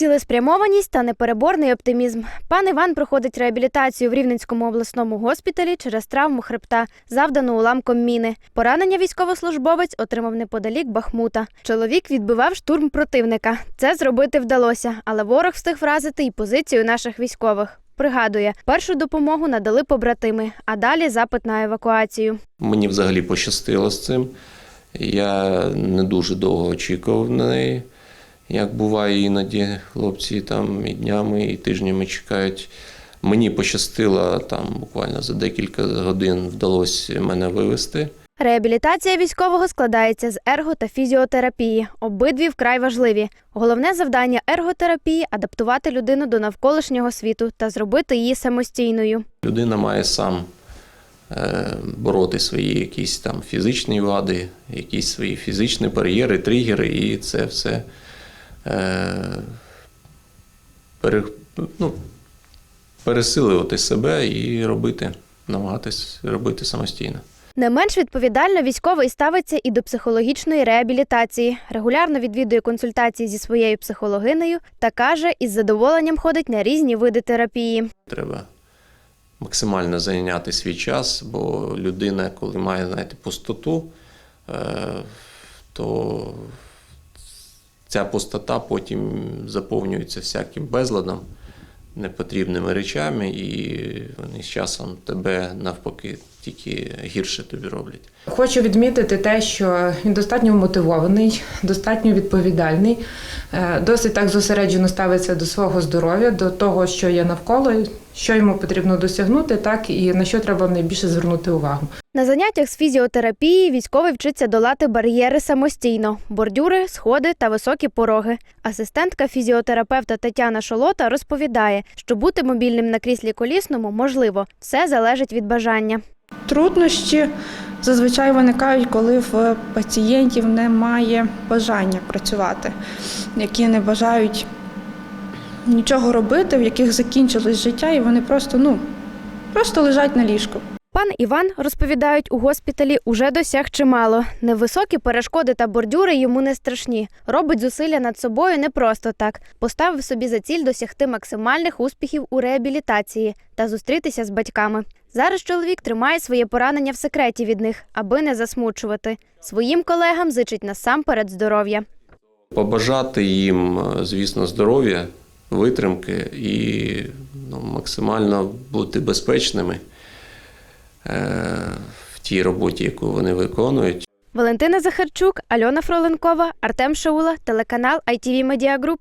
Цілеспрямованість та непереборний оптимізм. Пан Іван проходить реабілітацію в Рівненському обласному госпіталі через травму хребта, завдану уламком міни. Поранення військовослужбовець отримав неподалік Бахмута. Чоловік відбивав штурм противника. Це зробити вдалося, але ворог встиг вразити і позицію наших військових. Пригадує, першу допомогу надали побратими, а далі запит на евакуацію. Мені взагалі пощастило з цим. Я не дуже довго очікував на неї. Як буває іноді, хлопці там і днями, і тижнями чекають. Мені пощастило, там буквально за декілька годин вдалося мене вивезти. Реабілітація військового складається з ерго та фізіотерапії. Обидві вкрай важливі. Головне завдання ерготерапії адаптувати людину до навколишнього світу та зробити її самостійною. Людина має сам е, бороти свої якісь там фізичні вади, якісь свої фізичні бар'єри, тригери, і це все пере, ну, пересилювати себе і робити, намагатись робити самостійно. Не менш відповідально військовий ставиться і до психологічної реабілітації. Регулярно відвідує консультації зі своєю психологинею та каже, із задоволенням ходить на різні види терапії. Треба максимально зайняти свій час, бо людина, коли має знаєте, пустоту, е, то ця пустота потім заповнюється всяким безладом, непотрібними речами, і вони з часом тебе навпаки тільки гірше тобі роблять. Хочу відмітити те, що він достатньо мотивований, достатньо відповідальний, е, досить так зосереджено ставиться до свого здоров'я, до того, що є навколо, що йому потрібно досягнути, так і на що треба найбільше звернути увагу. На заняттях з фізіотерапії військовий вчиться долати бар'єри самостійно: бордюри, сходи та високі пороги. Асистентка фізіотерапевта Тетяна Шолота розповідає, що бути мобільним на кріслі колісному можливо, все залежить від бажання. Труднощі зазвичай виникають, коли в пацієнтів немає бажання працювати, які не бажають нічого робити, в яких закінчилось життя, і вони просто, ну, просто лежать на ліжку. Пан Іван, розповідають, у госпіталі уже досяг чимало. Невисокі перешкоди та бордюри йому не страшні. Робить зусилля над собою не просто так. Поставив собі за ціль досягти максимальних успіхів у реабілітації та зустрітися з батьками. Зараз чоловік тримає своє поранення в секреті від них, аби не засмучувати. Своїм колегам зичить насамперед здоров'я. Побажати їм, е, звісно, здоров'я, витримки і ну, максимально бути безпечними в тій роботі, яку вони виконують. Валентина Захарчук, Альона Фроленкова, Артем Шаула, телеканал ITV Media Group.